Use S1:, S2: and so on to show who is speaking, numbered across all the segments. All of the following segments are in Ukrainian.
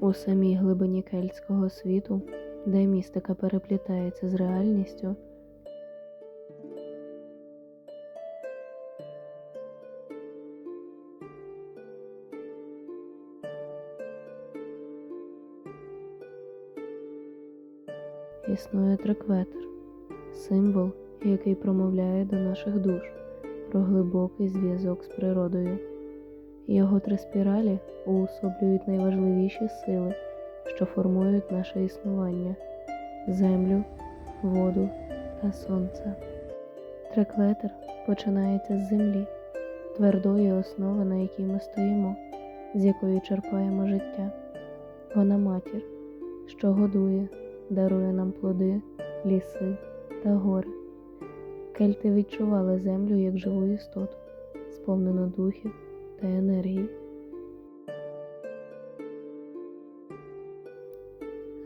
S1: У самій глибині кельтського світу, де містика переплітається з реальністю, існує трикветр, символ, який промовляє до наших душ про глибокий зв'язок з природою. Його три спіралі уособлюють найважливіші сили, що формують наше існування землю, воду та сонце. Триклетер починається з землі, твердої основи, на якій ми стоїмо, з якої черпаємо життя. Вона матір, що годує, дарує нам плоди, ліси та гори. Кельти відчували землю як живу істоту, сповнену духів та енергії.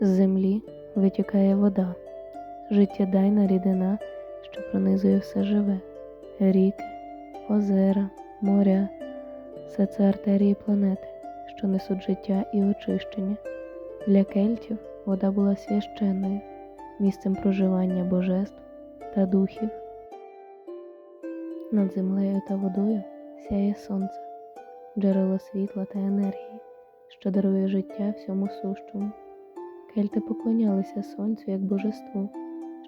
S1: З землі витікає вода, життєдайна рідина, що пронизує все живе, ріки, озера, моря, все це артерії планети, що несуть життя і очищення. Для кельтів вода була священною, місцем проживання божеств та духів. Над землею та водою сяє сонце, джерело світла та енергії, що дарує життя всьому сущому. Кельти поклонялися сонцю як божеству,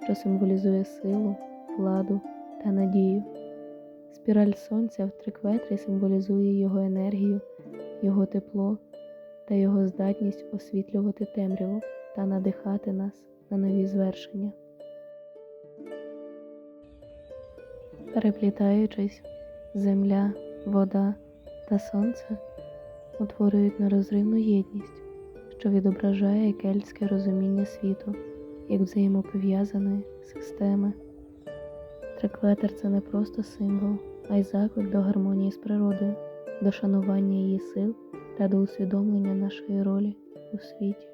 S1: що символізує силу, владу та надію. Спіраль сонця в трикветрі символізує його енергію, його тепло та його здатність освітлювати темряву та надихати нас на нові звершення. Переплітаючись, земля, вода та сонце утворюють нерозривну єдність, що відображає кельтське розуміння світу як взаємопов'язаної системи. Трикветер це не просто символ, а й заклик до гармонії з природою, до шанування її сил та до усвідомлення нашої ролі у світі.